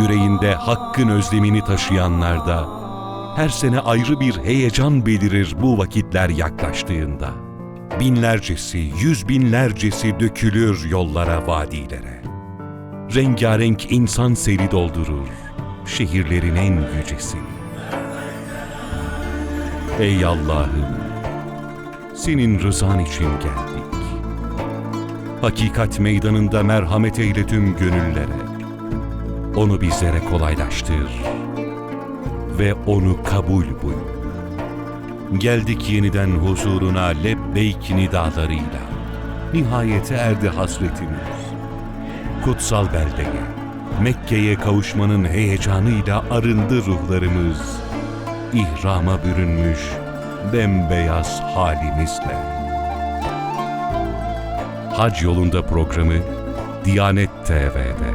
Yüreğinde hakkın özlemini taşıyanlarda her sene ayrı bir heyecan belirir bu vakitler yaklaştığında. Binlercesi, yüz binlercesi dökülür yollara, vadilere. Rengarenk insan seli doldurur şehirlerin en yücesini. Ey Allah'ım, senin rızan için geldik. Hakikat meydanında merhamet eyle tüm gönüllere. Onu bizlere kolaylaştır ve onu kabul buyur. Geldik yeniden huzuruna lebbeyk nidalarıyla. Nihayete erdi hasretimiz. Kutsal beldeye, Mekke'ye kavuşmanın heyecanıyla arındı ruhlarımız. İhrama bürünmüş bembeyaz halimizle. Hac yolunda programı Diyanet TV'de.